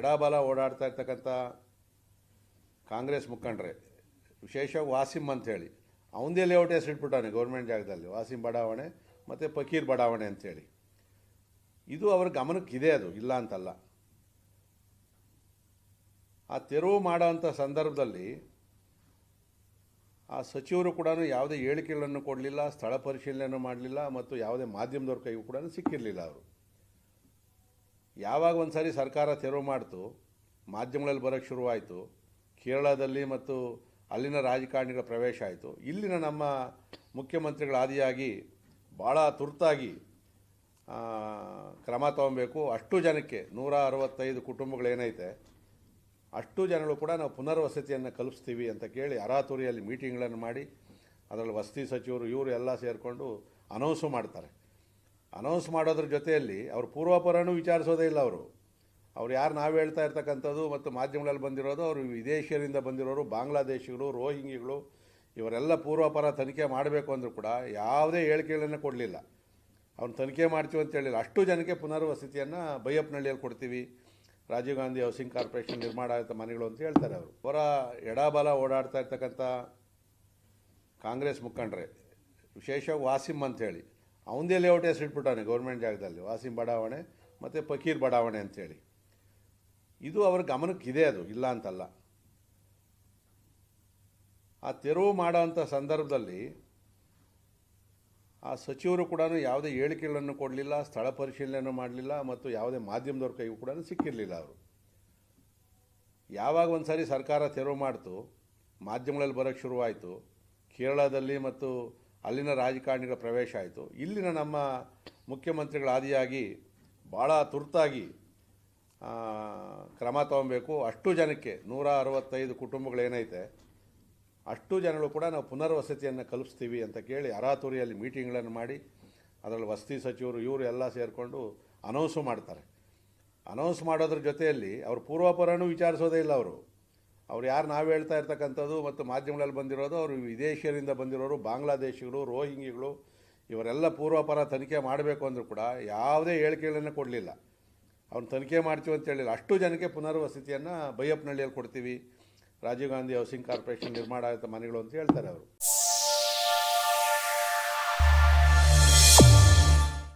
ಎಡಬಲ ಓಡಾಡ್ತಾ ಇರ್ತಕ್ಕಂಥ ಕಾಂಗ್ರೆಸ್ ಮುಖಂಡ್ರೆ, ವಿಶೇಷವಾಗಿ ವಾಸಿಮ್ ಅಂತೇಳಿ ಅವನದೇ ಲೇಔಟ್ ಹೆಸರು ಇಟ್ಬಿಟ್ಟಾನೆ ಗೌರ್ಮೆಂಟ್ ಜಾಗದಲ್ಲಿ ವಾಸಿಮ್ ಬಡಾವಣೆ ಮತ್ತು ಫಕೀರ್ ಬಡಾವಣೆ ಅಂಥೇಳಿ. ಇದು ಅವ್ರ ಗಮನಕ್ಕಿದೆ ಅದು, ಇಲ್ಲ ಅಂತಲ್ಲ. ಆ ತೆರವು ಮಾಡೋವಂಥ ಸಂದರ್ಭದಲ್ಲಿ ಆ ಸಚಿವರು ಕೂಡ ಯಾವುದೇ ಹೇಳಿಕೆಗಳನ್ನು ಕೊಡಲಿಲ್ಲ, ಸ್ಥಳ ಪರಿಶೀಲನೆಯನ್ನು ಮಾಡಲಿಲ್ಲ ಮತ್ತು ಯಾವುದೇ ಮಾಧ್ಯಮದವ್ರ ಕೈಗೂ ಕೂಡ ಸಿಕ್ಕಿರಲಿಲ್ಲ ಅವರು. ಯಾವಾಗ ಒಂದು ಸಾರಿ ಸರ್ಕಾರ ತೆರವು ಮಾಡ್ತು, ಮಾಧ್ಯಮಗಳಲ್ಲಿ ಬರೋಕ್ಕೆ ಶುರುವಾಯಿತು, ಕೇರಳದಲ್ಲಿ ಮತ್ತು ಅಲ್ಲಿನ ರಾಜಕಾರಣಿಗಳ ಪ್ರವೇಶ ಆಯಿತು. ಇಲ್ಲಿನ ನಮ್ಮ ಮುಖ್ಯಮಂತ್ರಿಗಳ ಆದಿಯಾಗಿ ಭಾಳ ತುರ್ತಾಗಿ ಕ್ರಮ ತಗೊಬೇಕು. ಅಷ್ಟು ಜನಕ್ಕೆ, ನೂರ ಅರವತ್ತೈದು ಕುಟುಂಬಗಳೇನೈತೆ ಅಷ್ಟು ಜನಗಳು ಕೂಡ ನಾವು ಪುನರ್ವಸತಿಯನ್ನು ಕಲ್ಪಿಸ್ತೀವಿ ಅಂತ ಕೇಳಿ ಅರಾತುರಿಯಲ್ಲಿ ಮೀಟಿಂಗ್ಗಳನ್ನು ಮಾಡಿ, ಅದರಲ್ಲಿ ವಸತಿ ಸಚಿವರು, ಇವರು ಎಲ್ಲ ಸೇರಿಕೊಂಡು ಅನೌನ್ಸು ಮಾಡ್ತಾರೆ. ಅನೌನ್ಸ್ ಮಾಡೋದ್ರ ಜೊತೆಯಲ್ಲಿ ಅವ್ರ ಪೂರ್ವಾಪರನೂ ವಿಚಾರಿಸೋದೇ ಇಲ್ಲ ಅವರು. ಅವ್ರು ಯಾರು ನಾವು ಹೇಳ್ತಾ ಇರ್ತಕ್ಕಂಥದ್ದು ಮತ್ತು ಮಾಧ್ಯಮಗಳಲ್ಲಿ ಬಂದಿರೋದು, ಅವರು ವಿದೇಶಿಯರಿಂದ ಬಂದಿರೋರು, ಬಾಂಗ್ಲಾದೇಶಿಗಳು ರೋಹಿಂಗಿಗಳು ಇವರೆಲ್ಲ ಪೂರ್ವಾಪರ ತನಿಖೆ ಮಾಡಬೇಕು ಅಂದರೂ ಕೂಡ ಯಾವುದೇ ಹೇಳಿಕೆಗಳನ್ನು ಕೊಡಲಿಲ್ಲ. ಅವ್ನು ತನಿಖೆ ಮಾಡ್ತೀವಿ ಅಂತ ಹೇಳಿಲ್ಲ. ಅಷ್ಟು ಜನಕ್ಕೆ ಪುನರ್ವಸತಿಯನ್ನು ಬೈಯಪ್ಪನಹಳ್ಳಿಯಲ್ಲಿ ಕೊಡ್ತೀವಿ. ರಾಜೀವ್ ಗಾಂಧಿ ಹೌಸಿಂಗ್ ಕಾರ್ಪೊರೇಷನ್ ನಿರ್ಮಾಣ ಆಯಿತು, ಮನೆಗಳು ಅಂತ ಹೇಳ್ತಾರೆ ಅವರು. ಅವರ ಎಡಬಲ ಓಡಾಡ್ತಾ ಇರ್ತಕ್ಕಂಥ ಕಾಂಗ್ರೆಸ್ ಮುಖಂಡರೇ ವಿಶೇಷವಾಗಿ ವಾಸಿಮ್ ಅಂತೇಳಿ ಅವನದೇ ಲೇಔಟ್ ಹೆಸರು ಇಟ್ಬಿಟ್ಟಾನೆ ಗೌರ್ಮೆಂಟ್ ಜಾಗದಲ್ಲಿ, ವಾಸಿಂ ಬಡಾವಣೆ ಮತ್ತು ಫಕೀರ್ ಬಡಾವಣೆ ಅಂತೇಳಿ. ಇದು ಅವ್ರ ಗಮನಕ್ಕಿದೆ ಅದು, ಇಲ್ಲ ಅಂತಲ್ಲ. ಆ ತೆರವು ಮಾಡೋವಂಥ ಸಂದರ್ಭದಲ್ಲಿ ಆ ಸಚಿವರು ಕೂಡ ಯಾವುದೇ ಹೇಳಿಕೆಗಳನ್ನು ಕೊಡಲಿಲ್ಲ, ಸ್ಥಳ ಪರಿಶೀಲನೆಯನ್ನು ಮಾಡಲಿಲ್ಲ ಮತ್ತು ಯಾವುದೇ ಮಾಧ್ಯಮದವ್ರ ಕೈಗೂ ಕೂಡ ಸಿಕ್ಕಿರಲಿಲ್ಲ ಅವರು. ಯಾವಾಗ ಒಂದು ಸಾರಿ ಸರ್ಕಾರ ತೆರವು ಮಾಡ್ತು, ಮಾಧ್ಯಮಗಳಲ್ಲಿ ಬರೋಕ್ಕೆ ಶುರುವಾಯಿತು, ಕೇರಳದಲ್ಲಿ ಮತ್ತು ಅಲ್ಲಿನ ರಾಜಕಾರಣಿಗಳ ಪ್ರವೇಶ ಆಯಿತು. ಇಲ್ಲಿನ ನಮ್ಮ ಮುಖ್ಯಮಂತ್ರಿಗಳ ಆದಿಯಾಗಿ ಭಾಳ ತುರ್ತಾಗಿ ಕ್ರಮ ತಗೊಬೇಕು. ಅಷ್ಟು ಜನಕ್ಕೆ ನೂರ ಅರವತ್ತೈದು ಕುಟುಂಬಗಳೇನೈತೆ ಅಷ್ಟು ಜನಗಳು ಕೂಡ ನಾವು ಪುನರ್ವಸತಿಯನ್ನು ಕಲ್ಪಿಸ್ತೀವಿ ಅಂತ ಕೇಳಿ ಅರಾತುರಿಯಲ್ಲಿ ಮೀಟಿಂಗ್ಗಳನ್ನು ಮಾಡಿ, ಅದರಲ್ಲಿ ವಸತಿ ಸಚಿವರು ಇವರು ಎಲ್ಲ ಸೇರಿಕೊಂಡು ಅನೌನ್ಸು ಮಾಡ್ತಾರೆ. ಅನೌನ್ಸ್ ಮಾಡೋದ್ರ ಜೊತೆಯಲ್ಲಿ ಅವರು ಪೂರ್ವಾಪರನೂ ವಿಚಾರಿಸೋದೇ ಇಲ್ಲ ಅವರು. ಅವ್ರು ಯಾರು ನಾವು ಹೇಳ್ತಾ ಇರ್ತಕ್ಕಂಥದ್ದು ಮತ್ತು ಮಾಧ್ಯಮಗಳಲ್ಲಿ ಬಂದಿರೋದು, ಅವರು ವಿದೇಶಿಯರಿಂದ ಬಂದಿರೋರು, ಬಾಂಗ್ಲಾದೇಶಿಗಳು ರೋಹಿಂಗಿಗಳು ಇವರೆಲ್ಲ ಪೂರ್ವಾಪರ ತನಿಖೆ ಮಾಡಬೇಕು ಅಂದರೂ ಕೂಡ ಯಾವುದೇ ಹೇಳಿಕೆಗಳನ್ನು ಕೊಡಲಿಲ್ಲ. ಅವ್ನು ತನಿಖೆ ಮಾಡ್ತೀವಿ ಅಂತ ಹೇಳಿಲ್ಲ. ಅಷ್ಟು ಜನಕ್ಕೆ ಪುನರ್ವಸತಿಯನ್ನು ಬೈಯಪ್ಪನಹಳ್ಳಿಯಲ್ಲಿ ಕೊಡ್ತೀವಿ. ರಾಜೀವ್ ಗಾಂಧಿ ಹೌಸಿಂಗ್ ಕಾರ್ಪೊರೇಷನ್ ನಿರ್ಮಾಣ ಆಗುತ್ತೆ ಮನೆಗಳು ಅಂತ ಹೇಳ್ತಾರೆ ಅವರು.